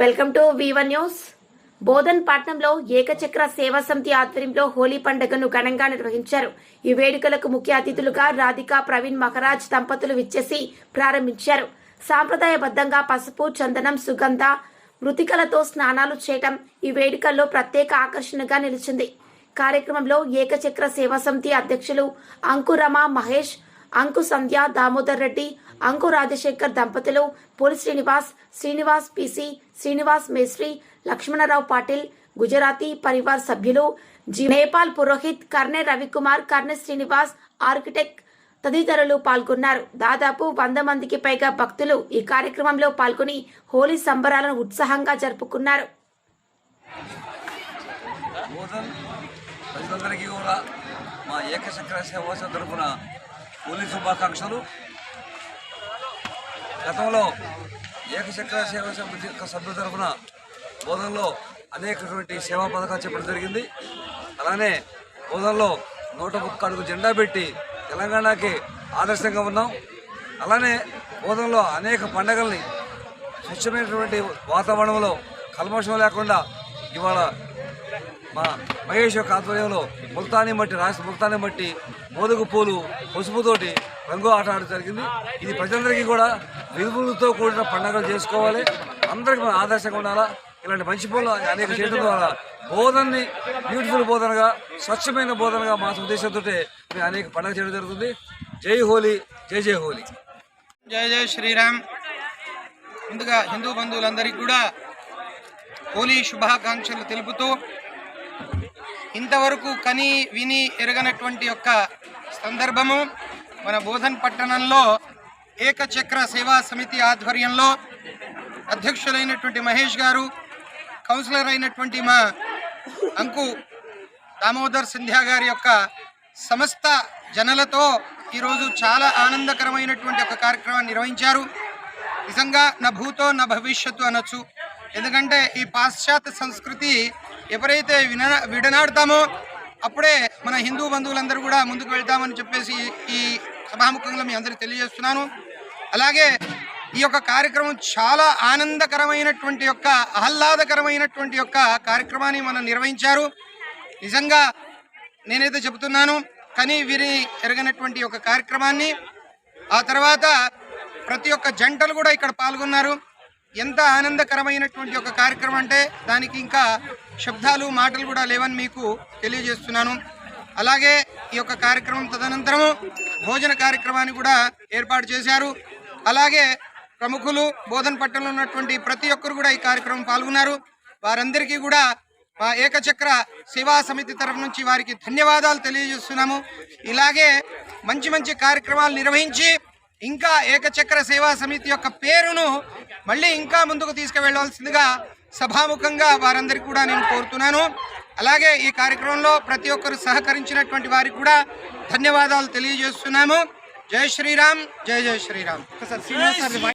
Welcome to one news. Bodhan పట్నంలో ఏకచక్ర సేవా సమితి ఆధ్వర్యంలో హోలీ పండుగను ఘనంగా నిర్వహించారు. ఈ వేడుకలకు ముఖ్య అతిథులుగా రాధిక ప్రవీణ్ మహారాజ్ దంపతులు విచ్చేసి ప్రారంభించారు. సాంప్రదాయబద్ధంగా పసుపు చందనం సుగంధ మృతికలతో స్నానాలు చేయటం ఈ వేడుకల్లో ప్రత్యేక ఆకర్షణగా నిలిచింది. కార్యక్రమంలో ఏకచక్ర సేవా సమితి అధ్యక్షులు అంకురమ మహేష్ అంకు సంధ్య దామోదర్ రెడ్డి అంకు రాజశేఖర్ దంపతులు పోలి శ్రీనివాస్ శ్రీనివాస్ పిసి శ్రీనివాస్ మేస్త్రి లక్ష్మణరావు పాటిల్ గుజరాతీ పరివార్ సభ్యులు జి నేపాల్ పురోహిత్ కర్నె రవికుమార్ కర్నె శ్రీనివాస్ ఆర్కిటెక్ట్ తదితరులు పాల్గొన్నారు. దాదాపు వంద మందికి పైగా భక్తులు ఈ కార్యక్రమంలో పాల్గొని హోలీ సంబరాలను ఉత్సాహంగా జరుపుకున్నారు. ప్రజలందరికీ కూడా మా ఏకశంకర సేవ తరఫున హోలీ శుభాకాంక్షలు. గతంలో ఏకచక్ర సేవ సమితి యొక్క సభ్యుల తరఫున బోధనలో అనేకటువంటి సేవా పథకాలు చెప్పడం జరిగింది. అలానే బోధనలో నూట ముక్క అడుగు జెండా పెట్టి తెలంగాణకి ఆదర్శంగా ఉన్నాం. అలానే బోధనలో అనేక పండగల్ని స్వచ్ఛమైనటువంటి వాతావరణంలో కల్మషం లేకుండా ఇవాళ మా మహేష్ యొక్క ఆధ్వర్యంలో ముల్తానీ మట్టి రాష్ట్ర ముల్తానీ మట్టి మోదుగు పూలు పసుపుతోటి రంగు ఆట ఆడడం జరిగింది. ఇది ప్రజలందరికీ కూడా విలువలతో కూడిన పండుగలు చేసుకోవాలి. అందరికీ మనం ఆదర్శంగా ఉండాలా? ఇలాంటి మంచి పనులు అనేక చేయడం ద్వారా బోధనని బ్యూటిఫుల్ బోధనగా స్వచ్ఛమైన బోధనగా మా ఉద్దేశంతో మేము అనేక పండుగ చేయడం జరుగుతుంది. జై హోలీ జై జై హోలీ. జై జై శ్రీరామ్. ముందుగా హిందూ బంధువులందరికీ కూడా హోలీ శుభాకాంక్షలు తెలుపుతూ ఇంతవరకు కని విని ఎరగనటువంటి యొక్క సందర్భము మన బోధన్ పట్టణంలో ఏకచక్ర సేవా సమితి ఆధ్వర్యంలో అధ్యక్షులైనటువంటి మహేష్ గారు కౌన్సిలర్ అయినటువంటి మా అంకు దామోదర్ సింధ్యా గారి యొక్క సమస్త జనలతో ఈరోజు చాలా ఆనందకరమైనటువంటి ఒక కార్యక్రమాన్ని నిర్వహించారు. నిజంగా నా భూతో నా భవిష్యత్తు అనొచ్చు. ఎందుకంటే ఈ పాశ్చాత్య సంస్కృతి ఎప్పుడైతే విన విడనాడతామో అప్పుడే మన హిందూ బంధువులందరూ కూడా ముందుకు వెళ్తామని చెప్పేసి ఈ సభాముఖంగా మీ అందరికీ తెలియజేస్తున్నాను. అలాగే ఈ యొక్క కార్యక్రమం చాలా ఆనందకరమైనటువంటి యొక్క ఆహ్లాదకరమైనటువంటి యొక్క కార్యక్రమాన్ని మనం నిర్వహించారు. నిజంగా నేనైతే చెబుతున్నాను కానీ వీరి ఎరగనటువంటి ఒక కార్యక్రమాన్ని ఆ తర్వాత ప్రతి ఒక్క జంటలు కూడా ఇక్కడ పాల్గొన్నారు. ఎంత ఆనందకరమైనటువంటి ఒక కార్యక్రమం అంటే దానికి ఇంకా శబ్దాలు మాటలు కూడా లేవని మీకు తెలియజేస్తున్నాను. అలాగే ఈ యొక్క కార్యక్రమం తదనంతరము భోజన కార్యక్రమాన్ని కూడా ఏర్పాటు చేశారు. అలాగే ప్రముఖులు బోధన పట్టణంలో ఉన్నటువంటి ప్రతి ఒక్కరు కూడా ఈ కార్యక్రమం పాల్గొన్నారు. వారందరికీ కూడా మా ఏకచక్ర సేవా సమితి తరఫు నుంచి వారికి ధన్యవాదాలు తెలియజేస్తున్నాము. ఇలాగే మంచి మంచి కార్యక్రమాలు నిర్వహించి ఇంకా ఏకచక్ర సేవా సమితి యొక్క పేరును మళ్ళీ ఇంకా ముందుకు తీసుకువెళ్ళవలసిందిగా సభాముఖంగా వారందరికీ కూడా నేను కోరుతున్నాను. అలాగే ఈ కార్యక్రమంలో ప్రతి ఒక్కరు సహకరించినటువంటి వారికి కూడా ధన్యవాదాలు తెలియజేస్తున్నాము. జై శ్రీరామ్ జై జై శ్రీరామ్.